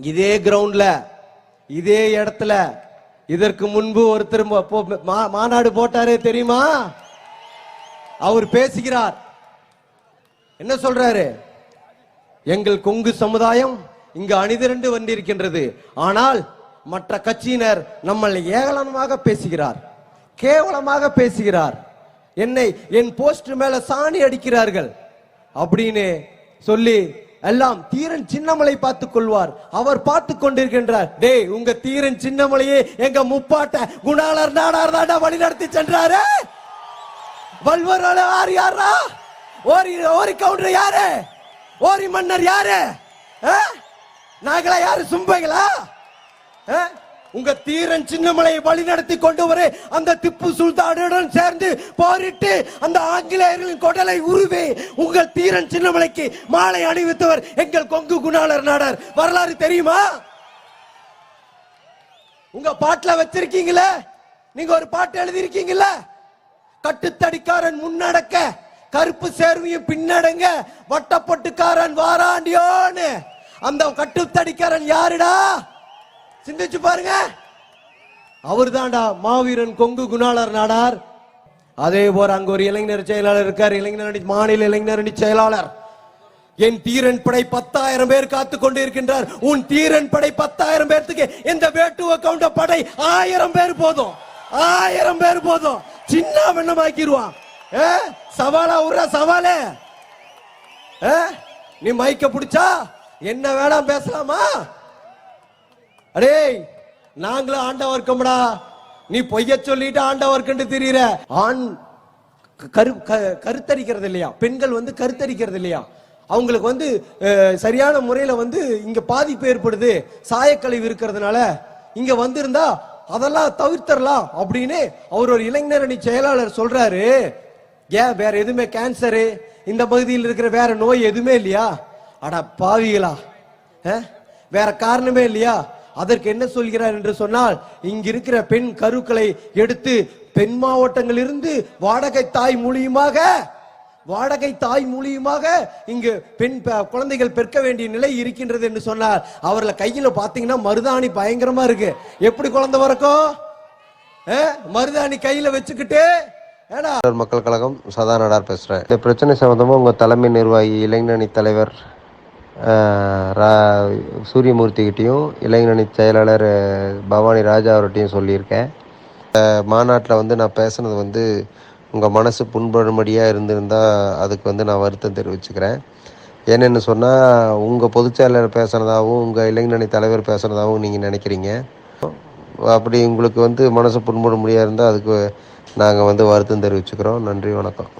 இதே கிரவுண்ட்ல இதே இடத்துல இதற்கு முன்பு ஒருத்தர் மா- மாநாடு போட்டாரே தெரியுமா? அவர் பேசுகிறார். என்ன சொல்றாரு? எங்கள் கொங்கு சமுதாயம் இங்கு அணிதிரண்டு வந்திருக்கின்றது. ஆனால் மற்ற கட்சியினர் நம்மளை ஏகலனமாக பேசுகிறார். கேவலமாக பேசுகிறார். என்னை என் போஸ்ட் மேல சாணி அடிக்கிறார்கள். அப்படின்னு சொல்லி எல்லாம் தீரன் சின்னமலை பார்த்துக் கொள்வார். அவர் பார்த்து கொண்டிருக்கின்றார். டேய் உங்க தீரன் சின்னமலையே எங்க முப்பாட்ட குணாளர் நாடார் தாண்டா வழி நடத்தி சென்றாரு? வல்வர் யார் யாரா? ஓரி ஓரி கவுண்டர் யாரு? ஓரி மன்னர் யாரு? ஆ? நாங்களா யாரு சும்பைகளா? ஆ? உங்க தீரன் சின்னமலையை வழி நடத்தி கொண்டு வர அந்த திப்பு சுல்தானுடன் சேர்ந்து போரிட்டு அந்த ஆங்கிலேயர்களின் கொடலை உருவி உங்கள் தீரன் சின்னமலைக்கு மாலை அணிவித்தவர் எங்கள் கொங்கு குணாளர் நாடார். வரலாறு தெரியுமா? உங்க பாட்டுல வச்சிருக்கீங்களே? நீங்க ஒரு பாட்டு எழுதியிருக்கீங்கல்ல கட்டுத்தடிக்காரன் முன்னடக்க கருப்பு சேர்வையும் பின்னடங்க வட்டப்பட்டுக்காரன் வாராண்டியோன்னு. அந்த கட்டுத்தடிக்காரன் யாருடா? சிந்திச்சு பாருங்க. அவர் தான்டா மாவீரன் கொங்கு குணாளர் நாடார். அதே போல அங்க ஒரு இளைஞர் செயலாளர் இருக்கார். இளைஞர் அணி மாநில இளைஞர் அணி செயலாளர். என் தீரன் படை பத்தாயிரம் பேர் காத்து கொண்டு இருக்கின்றார் உன் தீரன் படை பத்தாயிரம் பேர்த்துக்கு இந்த வேட்டுவ கவுண்ட படை ஆயிரம் பேர் போதும். ஆயிரம் பேர் போதும். சின்ன வெண்ணமாக்கிடுவான் ஏ சவாலா உர்ற சவாலே. நீ மைக்க பிடிச்சா என்ன வேணாம் பேசலாமா? அடேய் நாங்களும் ஆண்டவர் இருக்கோம்டா. நீ பொய்ய சொல்லிட்டு ஆண்டவர் இருக்குன்னு திரியிற. ஆண் க- கரு க- கருத்தரிக்கிறது இல்லையா பெண்கள் வந்து கருத்தரிக்கிறது இல்லையா அவங்களுக்கு வந்து சரியான முறையில வந்து இங்க பாதிப்பு ஏற்படுது. சாயக்கழிவு இருக்கிறதுனால இங்க வந்திருந்தா அதெல்லாம் தவிர்த்தரலாம் அப்படின்னு அவர் ஒரு இளைஞர் அணி செயலாளர் சொல்றாரு. ஏன் வேற எதுவுமே கேன்சரு இந்த பகுதியில் இருக்கிற வேற நோய் எதுவுமே இல்லையா? அட பாவிகளா? வேற காரணமே இல்லையா? அதற்கு என்ன சொல்கிறார் என்று சொன்னால் இங்கிருக்கிற பெண் கருக்களை எடுத்து பெண் மாவட்டங்களிலிருந்து வாடகை தாய் மூலியமாக வாடகை தாய் மூலியமாக இங்கு பெண் குழந்தைகள் பெற்க வேண்டிய நிலை இருக்கின்றது என்று சொன்னார். அவர்ல கையில பாத்தீங்கன்னா மருதாணி பயங்கரமா இருக்கு. எப்படி குழந்தை பிறக்கும்? மருதாணி கையில வச்சுக்கிட்டு ஏடா? மக்கள் கழகம் சதா நடார் பேசுகிறேன் இந்த பிரச்சனை சம்பந்தமா உங்கள் தலைமை நிர்வாகி இளைஞரணி தலைவர் ரா- சூரியமூர்த்திக்கிட்டையும் இளைஞரணி செயலாளர் பவானி ராஜா அவர்கிட்டையும் சொல்லியிருக்கேன். மாநாட்டில் வந்து நான் பேசுனது வந்து உங்கள் மனசு புண்படும்படியாக இருந்திருந்தால் அதுக்கு வந்து நான் வருத்தம் தெரிவிச்சுக்கிறேன். என்னென்னு சொன்னால் உங்கள் பொதுச்செயலாளர் பேசுனதாகவும் உங்கள் இளைஞரணி தலைவர் பேசுனதாகவும் நீங்கள் நினைக்கிறீங்க. அப்படி உங்களுக்கு வந்து மனசு புண்படும்படியாக இருந்தால் அதுக்கு நாங்கள் வந்து வருத்தம் தெரிவிச்சுக்கிறோம். நன்றி வணக்கம்.